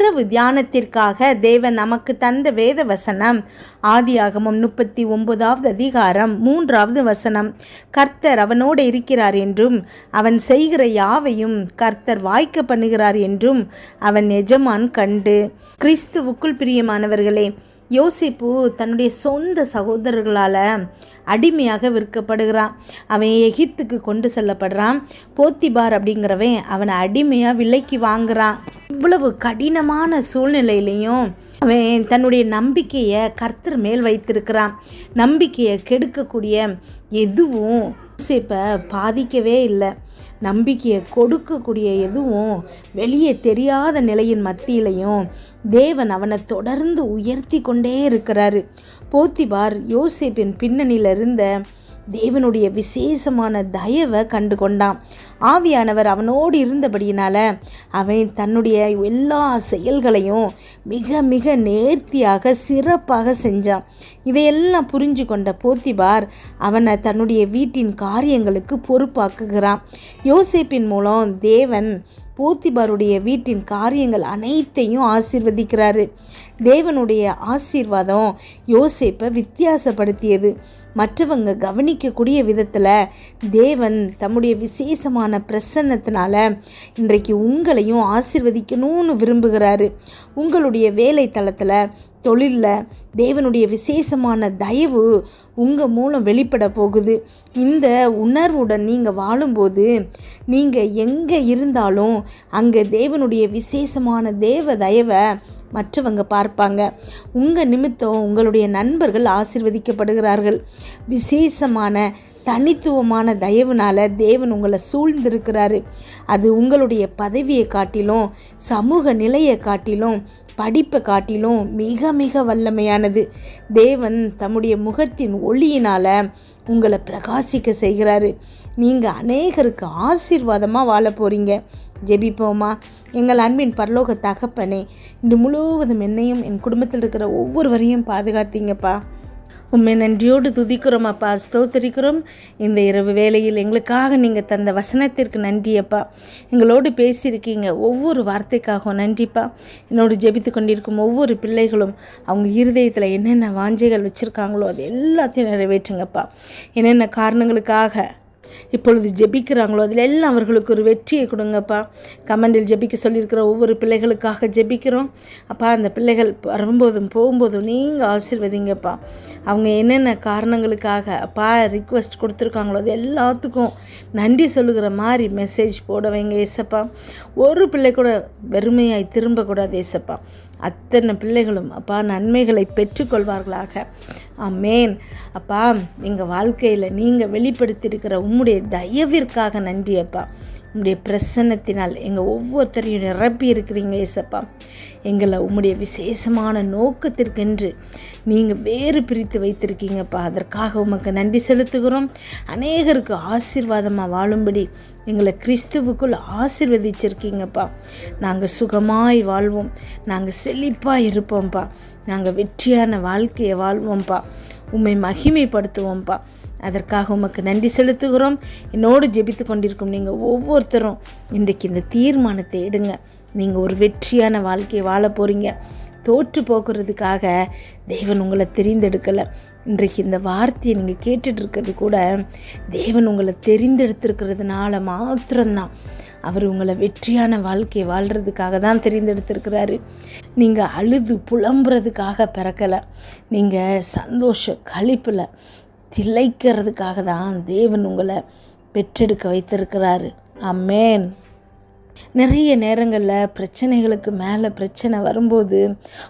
இரவு தியானத்திற்காக தேவன் நமக்கு தந்த வேத வசனம். ஆதியாகமம் முப்பத்தி ஒன்பதாவது அதிகாரம் மூன்றாவது வசனம். கர்த்தர் அவனோடு இருக்கிறார் என்றும் அவன் செய்கிற யாவையும் கர்த்தர் வாய்க்க பண்ணுகிறார் என்றும் அவன் எஜமான் கண்டு. கிறிஸ்துவுக்குள் பிரியமானவர்களே யோசிப்பு தன்னுடைய சொந்த சகோதரர்களால் அடிமையாக விற்கப்படுகிறான். அவன் எகிப்துக்கு கொண்டு செல்லப்படுறான். போத்திபார் அப்படிங்கிறவன் அவனை அடிமையாக விலைக்கு வாங்குறான். இவ்வளவு கடினமான சூழ்நிலையிலையும் அவன் தன்னுடைய நம்பிக்கையை கர்த்தர் மேல் வைத்திருக்கிறான். நம்பிக்கையை கெடுக்கக்கூடிய எதுவும் யோசேப்பை பாதிக்கவே இல்லை. நம்பிக்கையை கொடுக்கக்கூடிய எதுவும் வெளியே தெரியாத நிலையின் மத்தியிலையும் தேவன் அவனை தொடர்ந்து உயர்த்தி கொண்டே இருக்கிறாரு. போத்திபார் யோசிப்பின் பின்னணியில் இருந்த தேவனுடைய விசேஷமான தயவை கண்டு கொண்டான் ஆவியானவர் அவனோடு இருந்தபடியினால் அவன் தன்னுடைய எல்லா செயல்களையும் மிக மிக நேர்த்தியாக சிறப்பாக செஞ்சான். இவையெல்லாம் புரிஞ்சு கொண்ட போத்திபார் அவனை தன்னுடைய வீட்டின் காரியங்களுக்கு பொறுப்பாக்குகிறான். யோசேப்பின் மூலம் தேவன் போத்திபாருடைய வீட்டின் காரியங்கள் அனைத்தையும் ஆசிர்வதிக்கிறாரு. தேவனுடைய ஆசீர்வாதம் யோசேப்பை வித்தியாசப்படுத்தியது. மற்றவங்க கவனிக்கக்கூடிய விதத்தில் தேவன் தம்முடைய விசேஷமான பிரசன்னத்தினால இன்றைக்கு உங்களையும் ஆசிர்வதிக்கணும்னு விரும்புகிறாரு. உங்களுடைய வேலை தளத்தில் தொழிலில் தேவனுடைய விசேஷமான தயவு உங்கள் மூலம் வெளிப்பட போகுது. இந்த உணர்வுடன் நீங்கள் வாழும்போது நீங்கள் எங்கே இருந்தாலும் அங்கே தேவனுடைய விசேஷமான தேவ தயவை மற்றவங்க பார்ப்பாங்க. உங்கள் நிமித்தம் உங்களுடைய நண்பர்கள் ஆசிர்வதிக்கப்படுகிறார்கள். விசேஷமான தனித்துவமான தயவுனால் தேவன் உங்களை சூழ்ந்திருக்கிறாரு. அது உங்களுடைய பதவியை காட்டிலும் சமூக நிலையை காட்டிலும் படிப்பை காட்டிலும் மிக மிக வல்லமையானது. தேவன் தம்முடைய முகத்தின் ஒளியினால் உங்களை பிரகாசிக்க செய்கிறாரு. நீங்கள் அநேகருக்கு ஆசீர்வாதமாக வாழ போகிறீங்க ஜெபிப்போமா? எங்கள் அன்பின் பரலோக தகப்பனே இன்று முழுவதும் என்னையும் என் குடும்பத்தில் இருக்கிற ஒவ்வொருவரையும் பாதுகாத்தீங்கப்பா. உண்மை நன்றியோடு துதிக்கிறோம் அப்பா ஸ்தோத்தரிக்கிறோம். இந்த இரவு வேளையில் எங்களுக்காக நீங்கள் தந்த வசனத்திற்கு நன்றி அப்பா. எங்களோடு பேசியிருக்கீங்க ஒவ்வொரு வார்த்தைக்காகவும் நன்றிப்பா. என்னோடு ஜெபித்து கொண்டிருக்கும் ஒவ்வொரு பிள்ளைகளும் அவங்க இருதயத்தில் என்னென்ன வாஞ்சைகள் வச்சுருக்காங்களோ அது எல்லாத்தையும் நிறைவேற்றுங்கப்பா. என்னென்ன காரணங்களுக்காக இப்பொழுது ஜெபிக்கிறாங்களோ அதில் எல்லாம் அவர்களுக்கு ஒரு வெற்றியை கொடுங்கப்பா. கமெண்டில் ஜெபிக்க சொல்லியிருக்கிற ஒவ்வொரு பிள்ளைகளுக்காக ஜெபிக்கிறோம். அப்பா அந்த பிள்ளைகள் வரும்போதும் போகும்போதும் நீங்கள் ஆசிர்வதிங்கப்பா. அவங்க என்னென்ன காரணங்களுக்காக அப்பா ரிக்வெஸ்ட் கொடுத்துருக்காங்களோ அது எல்லாத்துக்கும் நன்றி சொல்லுகிற மாதிரி மெசேஜ் போட வைங்க ஏசப்பா. ஒரு பிள்ளை கூட வெறுமையாய் திரும்பக்கூடாது ஏசப்பா. அத்தனை பிள்ளைகளும் அப்பா நன்மைகளை பெற்றுக்கொள்வார்களாக. ஆமேன். அப்பா எங்கள் வாழ்க்கையில் நீங்கள் வெளிப்படுத்தியிருக்கிற உம்முடைய தயவிற்காக நன்றி அப்பா. உம்முடைய பிரசன்னத்தினால் எங்கள் ஒவ்வொருத்தரையும் நிரப்பி இருக்கிறீங்க ஏசப்பா எங்களை உம்முடைய விசேஷமான நோக்கத்திற்கென்று நீங்கள் வேறு பிரித்து வைத்திருக்கீங்கப்பா. அதற்காக உமக்கு நன்றி செலுத்துகிறோம். அநேகருக்கு ஆசீர்வாதமாக வாழும்படி எங்களை கிறிஸ்துவுக்குள் ஆசிர்வதிச்சிருக்கீங்கப்பா. நாங்கள் சுகமாய் வாழ்வோம். நாங்கள் செழிப்பாக இருப்போம்ப்பா. நாங்கள் வெற்றியான வாழ்க்கையை வாழ்வோம்ப்பா. உம்மை மகிமைப்படுத்துவோம்ப்பா. அதற்காக உமக்கு நன்றி செலுத்துகிறோம். என்னோடு ஜெபித்து கொண்டிருக்கும் நீங்கள் ஒவ்வொருத்தரும் இன்றைக்கு இந்த தீர்மானத்தை எடுங்க. நீங்கள் ஒரு வெற்றியான வாழ்க்கையை வாழ போகிறீங்க தோற்று போக்குறதுக்காக தேவன் உங்களை தெரிந்தெடுக்கலை. இன்றைக்கு இந்த வார்த்தையை நீங்கள் கேட்டுட்ருக்கிறது கூட தேவன் உங்களை தெரிந்தெடுத்திருக்கிறதுனால மாத்திரம்தான். அவர் உங்களை வெற்றியான வாழ்க்கையை வாழ்கிறதுக்காக தான் தெரிந்தெடுத்திருக்கிறாரு. நீங்கள் அழுது புலம்புறதுக்காக பிறக்கலை. நீங்கள் சந்தோஷ கழிப்பில் திளைக்கிறதுக்காக தான் தேவன் உங்களை பெற்றெடுக்க வைத்திருக்கிறாரு. அம்மேன் நிறைய நேரங்களில் பிரச்சனைகளுக்கு மேலே பிரச்சனை வரும்போது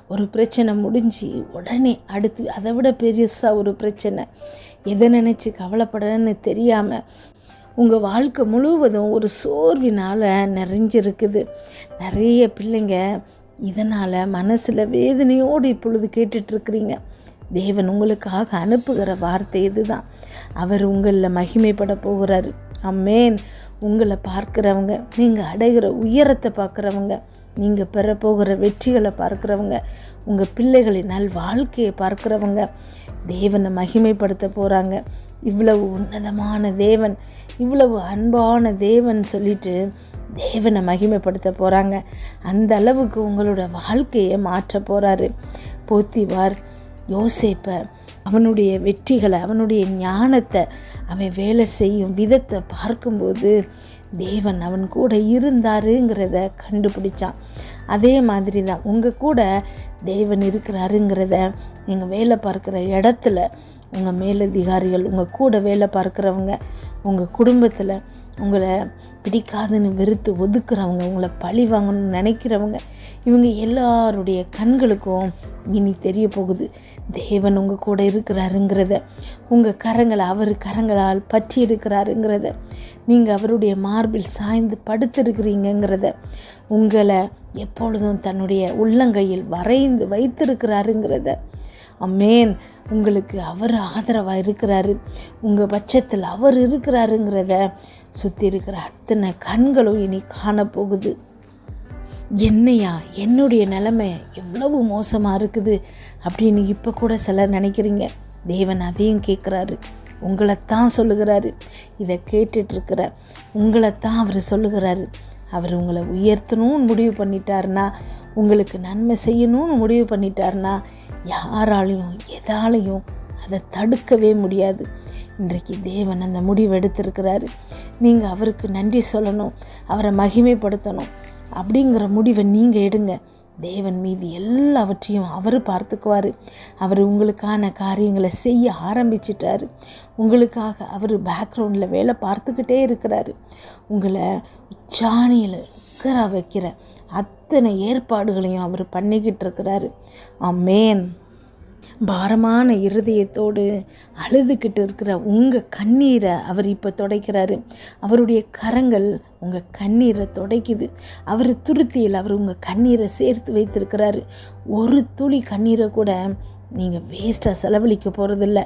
ஒரு பிரச்சனை முடிஞ்சு உடனே அடுத்து அதை விட பெருசாக ஒரு பிரச்சனை. எதை நினச்சி கவலைப்படன்னு தெரியாமல் உங்கள் வாழ்க்கை முழுவதும் ஒரு சோர்வினால் நிறைஞ்சிருக்குது. நிறைய பிள்ளைங்க இதனால் மனசில் வேதனையோடு இப்பொழுது கேட்டுட்ருக்குறீங்க தேவன் உங்களுக்காக அனுப்புகிற வார்த்தை இதுதான். அவர் உங்களில் மகிமைப்பட போகிறாரு. அம்மேன் உங்களை பார்க்குறவங்க நீங்கள் அடைகிற உயரத்தை பார்க்குறவங்க நீங்கள் பெற போகிற வெற்றிகளை பார்க்குறவங்க உங்கள் பிள்ளைகளின் நல் வாழ்க்கையை பார்க்குறவங்க தேவனை மகிமைப்படுத்த போகிறாங்க இவ்வளவு உன்னதமான தேவன் இவ்வளவு அன்பான தேவன் சொல்லிட்டு தேவனை மகிமைப்படுத்த போகிறாங்க அந்த அளவுக்கு உங்களோட வாழ்க்கையை மாற்ற போகிறாரு போத்திவார். யோசிப்பை அவனுடைய வெற்றிகளை அவனுடைய ஞானத்தை அவன் வேலை செய்யும் விதத்தை பார்க்கும்போது தேவன் அவன் கூட இருந்தாருங்கிறத கண்டுபிடிச்சான். அதே மாதிரி தான் உங்கள் கூட தேவன் இருக்கிறாருங்கிறத நீங்கள் வேலை பார்க்குற இடத்துல உங்கள் மேலதிகாரிகள் உங்கள் கூட வேலை பார்க்குறவங்க உங்கள் குடும்பத்தில் உங்களை பிடிக்காதுன்னு வெறுத்து ஒதுக்குறவங்க உங்களை பழி வாங்கணும்னு நினைக்கிறவங்க இவங்க எல்லாருடைய கண்களுக்கும் இனி தெரிய போகுது தேவன் உங்கள் கூட இருக்கிறாருங்கிறத. உங்கள் கரங்களை அவர் கரங்களால் பற்றி இருக்கிறாருங்கிறத. நீங்கள் அவருடைய மார்பில் சாய்ந்து படுத்திருக்கிறீங்கிறத உங்களை எப்பொழுதும் தன்னுடைய உள்ளங்கையில் வரைந்து வைத்திருக்கிறாருங்கிறத. அம்மேன் உங்களுக்கு அவர் ஆதரவாக இருக்கிறாரு. உங்கள் பட்சத்தில் அவர் இருக்கிறாருங்கிறத சுற்றி இருக்கிற அத்தனை கண்களும் இனி காணப்போகுது. என்னையா என்னுடைய நிலைமை எவ்வளவு மோசமாக இருக்குது அப்படின்னு இப்போ கூட சிலர் நினைக்கிறீங்க. தேவன் அதையும் கேட்குறாரு. உங்களைத்தான் சொல்லுகிறாரு. இதை கேட்டுட்ருக்கிற உங்களைத்தான் அவர் சொல்லுகிறாரு. அவர் உங்களை உயர்த்தணும்னு முடிவு பண்ணிட்டாருன்னா உங்களுக்கு நன்மை செய்யணும்னு முடிவு பண்ணிட்டாருன்னா யாராலையும் எதாலையும் அதை தடுக்கவே முடியாது. இன்றைக்கு தேவன் அந்த முடிவு எடுத்திருக்கிறாரு. நீங்கள் அவருக்கு நன்றி சொல்லணும் அவரை மகிமைப்படுத்தணும் அப்படிங்கிற முடிவை நீங்கள் எடுங்க. தேவன் மீது எல்லாவற்றையும் அவர் பார்த்துக்குவார். அவர் உங்களுக்கான காரியங்களை செய்ய ஆரம்பிச்சிட்டாரு. உங்களுக்காக அவர் பேக்ரவுண்டில் வேலை பார்த்துக்கிட்டே இருக்கிறாரு. உங்களை உச்சாணியில் உட்கார வைக்கிற அத்தனை ஏற்பாடுகளையும் அவர் பண்ணிக்கிட்டு இருக்கிறாரு. அம்மேன் பாரமான இருதயத்தோடு அழுதுகிட்டு இருக்கிற உங்கள் கண்ணீரை அவர் இப்போ துடைக்கிறாரு. அவருடைய கரங்கள் உங்கள் கண்ணீரை துடைக்குது. அவர் துருத்தியில் அவர் உங்கள் கண்ணீரை சேர்த்து வைத்திருக்கிறாரு. ஒரு துளி கண்ணீரை கூட நீங்கள் வேஸ்ட்டாக செலவழிக்க போகிறதில்ல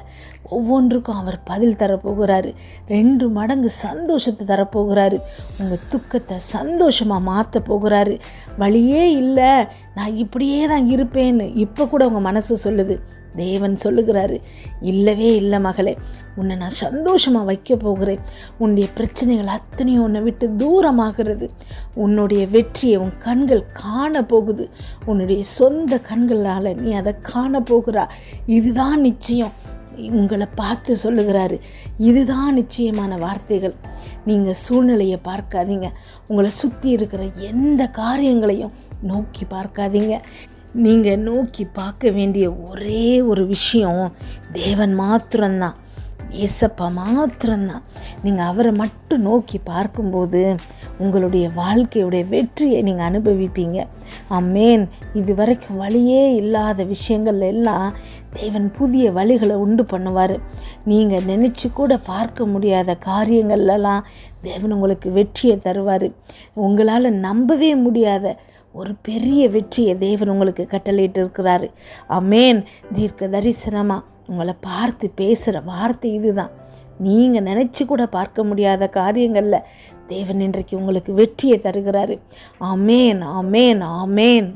ஒவ்வொன்றுக்கும் அவர் பதில் தரப்போகிறாரு. ரெண்டு மடங்கு சந்தோஷத்தை தரப்போகிறாரு. உங்கள் துக்கத்தை சந்தோஷமாக மாற்ற போகிறாரு. வழியே இல்லை. நான் இப்படியே தான் இருப்பேன்னு இப்போ கூட உங்கள் மனசு சொல்லுது. தேவன் சொல்லுகிறாரு இல்லவே இல்லை மகளே உன்னை நான் சந்தோஷமாக வைக்க போகிறேன். உன்னுடைய பிரச்சனைகள் அத்தனையும் உன்னை விட்டு தூரமாகிறது. உன்னுடைய வெற்றியை உன் கண்கள் காண போகுது. உன்னுடைய சொந்த கண்களால் நீ அதை காண போகிறா. இதுதான் நிச்சயம். உங்களை பார்த்து சொல்லுகிறாரு இதுதான் நிச்சயமான வார்த்தைகள். நீங்கள் சூழ்நிலையை பார்க்காதீங்க. உங்களை சுற்றி இருக்கிற எந்த காரியங்களையும் நோக்கி பார்க்காதீங்க. நீங்கள் நோக்கி பார்க்க வேண்டிய ஒரே ஒரு விஷயம் தேவன் மாத்திரம்தான். ஏசப்பா மாத்திரம்தான். நீங்கள் அவரை மட்டும் நோக்கி பார்க்கும்போது உங்களுடைய வாழ்க்கையுடைய வெற்றியை நீங்கள் அனுபவிப்பீங்க. அம்மேன் இது வரைக்கும் வழியே இல்லாத விஷயங்கள் எல்லாம் தேவன் புதிய வழிகளை உண்டு பண்ணுவார். நீங்கள் நினச்சி கூட பார்க்க முடியாத காரியங்கள்லாம் தேவன் உங்களுக்கு வெற்றியை தருவார். உங்களால் நம்பவே முடியாத ஒரு பெரிய வெற்றியை தேவன் உங்களுக்கு கட்டளையிட்டு இருக்கிறாரு அமேன் தீர்க்க தரிசனமாக உங்களை பார்த்து பேசுகிற வார்த்தை இதுதான். நீங்கள் நினச்சி கூட பார்க்க முடியாத காரியங்களில் தேவன் இன்றைக்கு உங்களுக்கு வெற்றியை தருகிறாரு. ஆமேன் ஆமேன் ஆமேன்.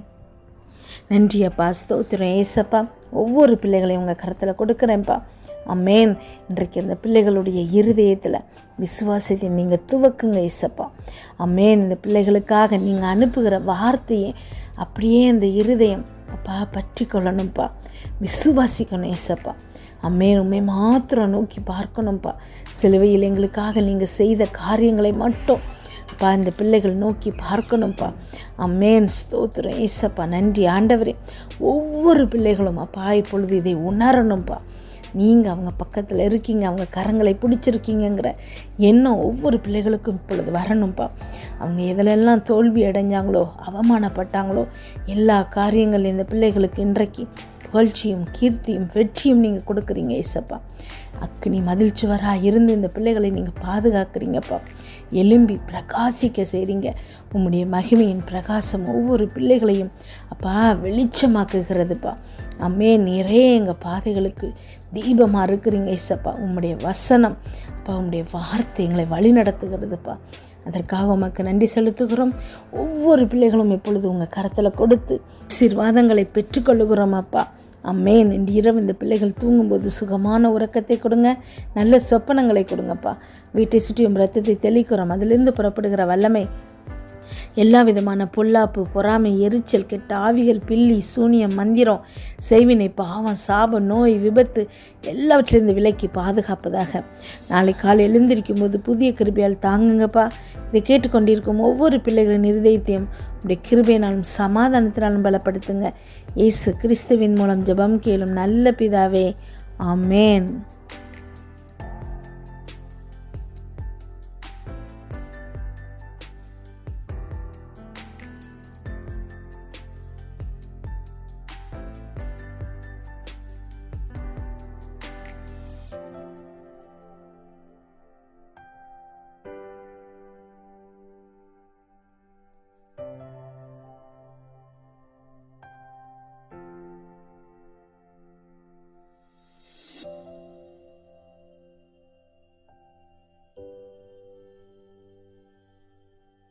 நன்றி அப்பா ஸ்தோத்திரம். ஏசப்பா ஒவ்வொரு பிள்ளைகளையும் உங்கள் கருத்தில் கொடுக்குறேன்ப்பா. அம்மேன் இன்றைக்கு அந்த பிள்ளைகளுடைய இருதயத்தில் விசுவாசத்தை நீங்கள் துவக்குங்க இசப்பா. அம்மேன் இந்த பிள்ளைகளுக்காக நீங்கள் அனுப்புகிற வார்த்தையை அப்படியே அந்த இருதயம் அப்பா பற்றி கொள்ளணும்ப்பா விசுவாசிக்கணும் ஏசப்பா அம்மேன் உண்மை மாத்திரம் நோக்கி பார்க்கணும்ப்பா சிலுவையில் எங்களுக்காக நீங்கள் செய்த காரியங்களை மட்டும் அப்பா இந்த பிள்ளைகள் நோக்கி பார்க்கணும்ப்பா அம்மேன் ஸ்தோத்திரம் ஈசப்பா நன்றி ஆண்டவரே. ஒவ்வொரு பிள்ளைகளும் அப்பா இப்பொழுது இதை உணரணும்ப்பா நீங்கள் அவங்க பக்கத்தில் இருக்கீங்க அவங்க கரங்களை பிடிச்சிருக்கீங்கிற எண்ணம் ஒவ்வொரு பிள்ளைகளுக்கும் இப்பொழுது வரணும்ப்பா அவங்க எதிலெல்லாம் தோல்வி அடைஞ்சாங்களோ அவமானப்பட்டாங்களோ எல்லா காரியங்கள் இந்த பிள்ளைகளுக்கு இன்றைக்கு புகழ்ச்சியும் கீர்த்தியும் வெற்றியும் நீங்கள் கொடுக்குறீங்க ஏசப்பா. அக்னி மதில் சுவராக இருந்து இந்த பிள்ளைகளை நீங்கள் பாதுகாக்கிறீங்கப்பா. எலும்பி பிரகாசிக்க செய்கிறீங்க உம்முடைய மகிமையின் பிரகாசம் ஒவ்வொரு பிள்ளைகளையும் அப்பா வெளிச்சமாக்குகிறதுப்பா. அம்மே நிறைய எங்கள் பாதைகளுக்கு தீபமாக இருக்கிறீங்க இசப்பா உம்முடைய வசனம் அப்பா உம்முடைய வார்த்தை எங்களை வழி நடத்துகிறதுப்பா அதற்காக உமக்கு நன்றி செலுத்துகிறோம். ஒவ்வொரு பிள்ளைகளும் இப்பொழுது உங்கள் கரத்தில் கொடுத்து ஆசீர்வாதங்களை பெற்றுக்கொள்ளுகிறோம் அப்பா. அம்மேன் இன்று இரவு இந்த பிள்ளைகள் தூங்கும்போது சுகமான உறக்கத்தை கொடுங்க. நல்ல சொப்பனங்களை கொடுங்கப்பா. வீட்டை சுற்றியும் ரத்தத்தை தெளிக்கிறோம். அதிலிருந்து புறப்படுகிற வல்லமை எல்லா விதமான பொல்லாப்பு பொறாமை எரிச்சல் கெட்ட ஆவிகள் பில்லி சூனியம் மந்திரம் செய்வினை பாவம் சாபம் நோய் விபத்து எல்லாவற்றிலிருந்து விலக்கி பாதுகாப்பதாக. நாளை காலை எழுந்திருக்கும் போது புதிய கிருபையால் தாங்குங்கப்பா. இதை கேட்டுக்கொண்டிருக்கும் ஒவ்வொரு பிள்ளைகளின் இருதயத்தையும் உடைய கிருபையினாலும் சமாதானத்தினாலும் பலப்படுத்துங்க. இயேசு கிறிஸ்துவின் மூலம் ஜெபம் கேளும் நல்ல பிதாவே. ஆமேன்.